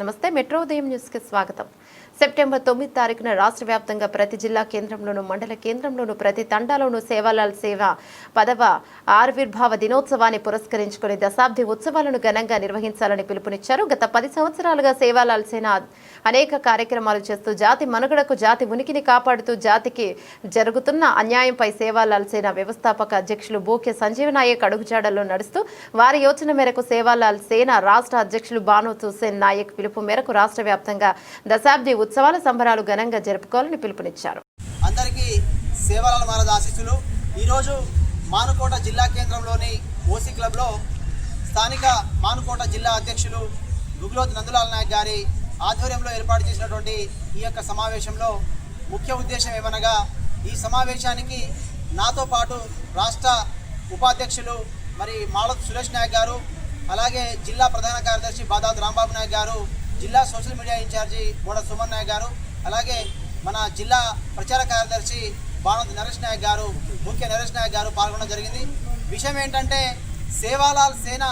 నమస్తే మెట్రో ఉదయం న్యూస్కి స్వాగతం. సెప్టెంబర్ తొమ్మిది తారీఖున రాష్ట్ర వ్యాప్తంగా ప్రతి జిల్లా కేంద్రంలోనూ మండల కేంద్రంలోనూ ప్రతి తండాలోనూ సేవాలాల్ సేవ పదవ ఆవిర్భావ దినోత్సవాన్ని పురస్కరించుకుని దశాబ్ది ఉత్సవాలను ఘనంగా నిర్వహించాలని పిలుపునిచ్చారు. గత పది సంవత్సరాలుగా సేవాలాల్ సేన అనేక కార్యక్రమాలు చేస్తూ జాతి మనుగడకు జాతి ఉనికిని కాపాడుతూ జాతికి జరుగుతున్న అన్యాయంపై సేవాలాల్ సేన వ్యవస్థాపక అధ్యక్షులు బోకే సంజీవ నాయక్ అడుగుజాడల్లో నడుస్తూ వారి యోచన మేరకు సేవాలాల్ సేన రాష్ట్ర అధ్యక్షులు బాను హుసేన్ నాయక్ పిలుపు మేరకు రాష్ట్ర వ్యాప్తంగా దశాబ్ది ఉత్సవాల సంబరాలు ఘనంగా జరుపుకోవాలని పిలుపునిచ్చారు. అందరికీ సేవల మహారాజ్ ఆశీస్సులు ఈరోజు మానుకోట జిల్లా కేంద్రంలోని ఓసీ క్లబ్లో స్థానిక మానుకోట జిల్లా అధ్యక్షులు గుగ్లోత్ నందులాల్ నాయక్ గారి ఆధ్వర్యంలో ఏర్పాటు చేసినటువంటి ఈ యొక్క సమావేశంలో ముఖ్య ఉద్దేశం ఏమనగా ఈ సమావేశానికి నాతో పాటు రాష్ట్ర ఉపాధ్యక్షులు మరి మాళత్ సురేష్ నాయక్ గారు అలాగే జిల్లా ప్రధాన కార్యదర్శి బాదాద్ రాంబాబు నాయక్ గారు జిల్లా social media incharge Boda Suman Naik garu అలాగే మన జిల్లా ప్రచార కార్యదర్శి బాణంత్ నరేష్ నాయక్ గారు ముఖ్య నరేష్ నాయక్ గారు పాల్గొనడం జరిగింది. విషయం ఏంటంటే సేవాలాల్ సేన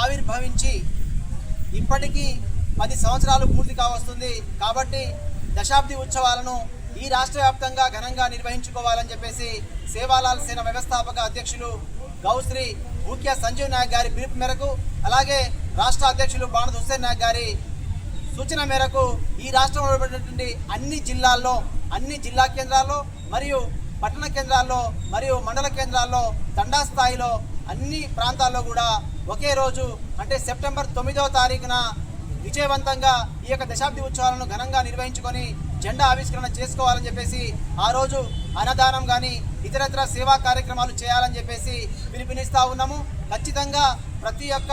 ఆవిర్భవించి ఇప్పటికీ పది సంవత్సరాలు పూర్తి కావస్తుంది. కాబట్టి దశాబ్ది ఉత్సవాలను ఈ రాష్ట్ర వ్యాప్తంగా ఘనంగా నిర్వహించుకోవాలని చెప్పేసి సేవాలాల్ సేన వ్యవస్థాపక అధ్యక్షులు గౌశ్రీ ముఖ్య సంజీవ్ నాయక్ గారి పిలుపు మేరకు అలాగే రాష్ట్ర అధ్యక్షులు బాణద్ హుస్సేన్ నాయక్ గారి సూచన మేరకు ఈ రాష్ట్రంలో ఉన్నటువంటి అన్ని జిల్లాల్లో అన్ని జిల్లా కేంద్రాల్లో మరియు పట్టణ కేంద్రాల్లో మరియు మండల కేంద్రాల్లో తండా స్థాయిలో అన్ని ప్రాంతాల్లో కూడా ఒకే రోజు అంటే సెప్టెంబర్ తొమ్మిదవ తారీఖున విజయవంతంగా ఈ యొక్క దశాబ్ది ఉత్సవాలను ఘనంగా నిర్వహించుకొని జెండా ఆవిష్కరణ చేసుకోవాలని చెప్పేసి ఆ రోజు అన్నదానం కానీ ఇతరత్ర సేవా కార్యక్రమాలు చేయాలని చెప్పేసి పిలుపునిస్తూ ఉన్నాము. ఖచ్చితంగా ప్రతి ఒక్క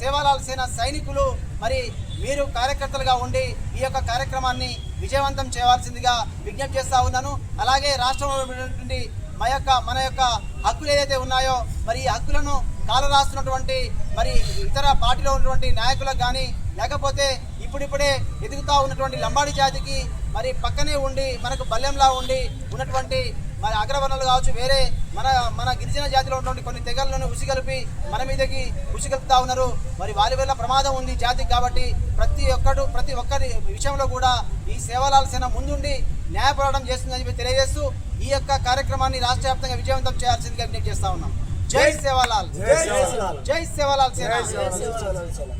సేవాలాల్ సేన సైనికులు మరి మీరు కార్యకర్తలుగా ఉండి ఈ యొక్క కార్యక్రమాన్ని విజయవంతం చేయవలసిందిగా విజ్ఞప్తి చేస్తూ ఉన్నాను. అలాగే రాష్ట్రంలో ఉన్నటువంటి మా యొక్క మన యొక్క హక్కులు ఏదైతే ఉన్నాయో మరి ఈ హక్కులను కాలరాస్తున్నటువంటి మరి ఇతర పార్టీలో ఉన్నటువంటి నాయకులకు కానీ లేకపోతే ఇప్పుడిప్పుడే ఎదుగుతూ ఉన్నటువంటి లంబాడి జాతికి మరి పక్కనే ఉండి మనకు బల్యంలా ఉండి ఉన్నటువంటి మరి అగ్రవర్ణాలు కావచ్చు వేరే మన మన గిరిజన జాతిలో ఉన్నటువంటి కొన్ని తెగలను ఉసిగలిపి మన మీదకి ఉసిగలుపుతా ఉన్నారు మరి వారి వల్ల ప్రమాదం ఉంది జాతికి కాబట్టి ప్రతి ఒక్కడు ప్రతి ఒక్కరి విషయంలో కూడా ఈ సేవలాల సేన ముందుండి న్యాయ పోరాటం చేస్తుందని చెప్పి తెలియజేస్తూ ఈ యొక్క కార్యక్రమాన్ని రాష్ట్ర వ్యాప్తంగా విజయవంతం చేయాల్సిందిగా విజ్ఞప్తి చేస్తా ఉన్నాం జై సేవాలాల్ జై సేవాలాల్. జై సేవాలాల్ సేన జై సేవాలాల్ సేన.